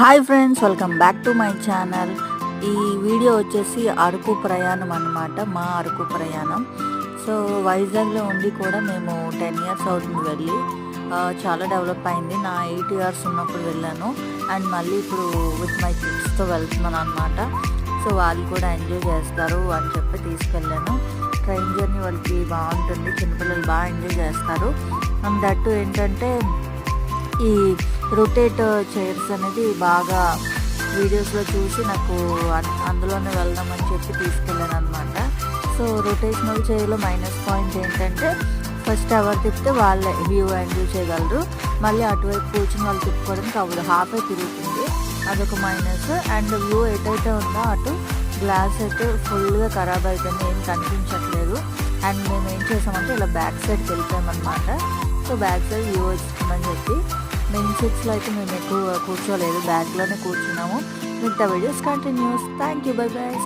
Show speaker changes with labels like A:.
A: Hi friends welcome back to my channel. ఈ video వచ్చేసి అరకు ప్రయాణం అనమాట మా అరకు ప్రయాణం. సో వైజాగ్లో ఉండి కూడా మేము టెన్ ఇయర్స్ అవుతుంది వెళ్ళి. చాలా డెవలప్ అయింది. నా ఎయిట్ ఇయర్స్ ఉన్నప్పుడు వెళ్ళాను. అండ్ మళ్ళీ ఇప్పుడు విత్ మై కిడ్స్తో వెళ్తున్నాను అనమాట సో వాళ్ళు కూడా ఎంజాయ్ చేస్తారు అని చెప్పి తీసుకెళ్ళాను. ట్రైన్ జర్నీ వాళ్ళకి బాగుంటుంది. చిన్నపిల్లలు బాగా ఎంజాయ్ చేస్తారు. అండ్ దట్టు ఏంటంటే ఈ రొటేట్ చైర్స్ uh, అనేది బాగా వీడియోస్లో చూసి నాకు అన్- అందులోనే వెళ్దామని చెప్పి తీసుకెళ్ళాను అనమాట సో రొటేషనల్ చైర్లో మైనస్ పాయింట్ ఏంటంటే ఫస్ట్ ఎవరు తిప్పితే వాళ్ళే వ్యూ ఎంజాయ్ చేయగలరు. మళ్ళీ అటువైపు కూర్చుని వాళ్ళు తిప్పుకోవడానికి అవ్వదు. హాఫే తిరుగుతుంది. అదొక మైనస్ అండ్ వ్యూ ఎటైతే ఉందో అటు గ్లాస్ అయితే ఫుల్గా ఖరాబ్ అవుతుంది ఏం కనిపించట్లేదు. అండ్ మేము ఏం చేసామంటే ఇలా బ్యాక్ సైడ్కి వెళ్ళిపోయామన్నమాట. సో బ్యాక్ సైడ్ వ్యూ వచ్చిందని చెప్పి మెయిన్ సీట్స్లో అయితే మేము ఎక్కువ కూర్చోలేదు బ్యాక్లోనే కూర్చున్నాము. మిగతా videos continues thank you bye bye